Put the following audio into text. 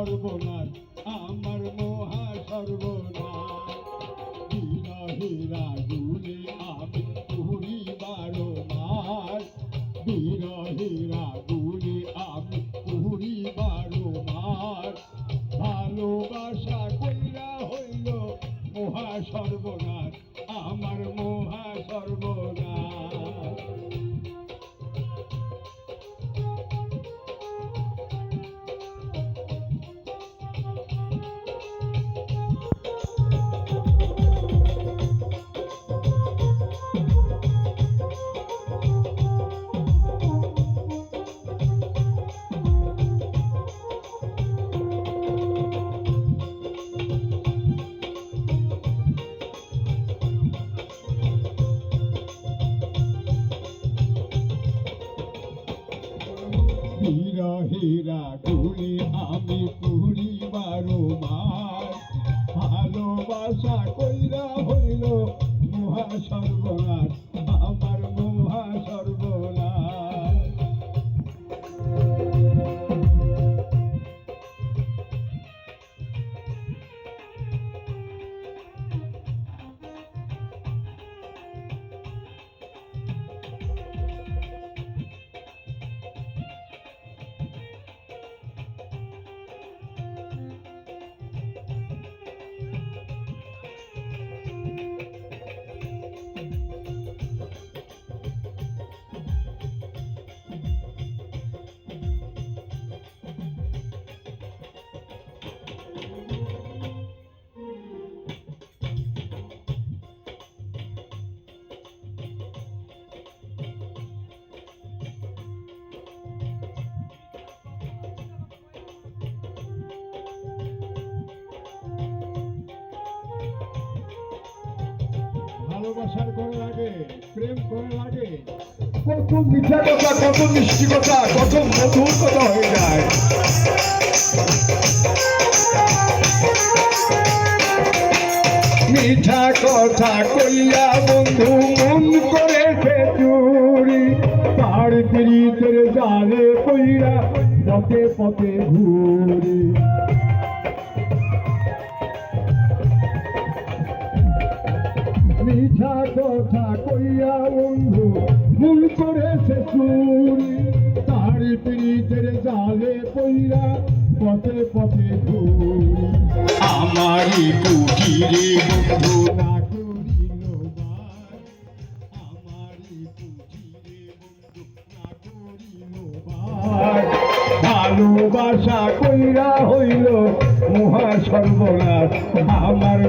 সর্বনাশ, আমার মহা সর্বনাশ বিরহেরা গুলে আমি পুরি বারো মাস বিরহেরা গুলে আমি পুরি বারো মাস ভালোবাসা কইরা হইল মহা সর্বনাশ বিরহেরা গুলি আমি পুরি বারো মাস ভালোবাসা কইরা হইল মহা সর্বনাশ আমার ভালোবাসার করে লাগে, প্রেম করে লাগে। কত মিঠা কথা কত মিষ্টি কথা কত মধুর কথা হয়ে যায়। মিঠা কথা কইয়া বন্ধু মন করেছে চুরি, তার পিড়িতের জালে কইরা পথে পথে ঘুরি। মিঠা কথা কইয়া বন্ধু, ভুল করেছে চুরি। তার পিড়িতের জালে কইরা পথে পথে আমারই কুটিরে বন্ধু ভালোবাসা কইরা হইল মহা সর্বনাশ। আমার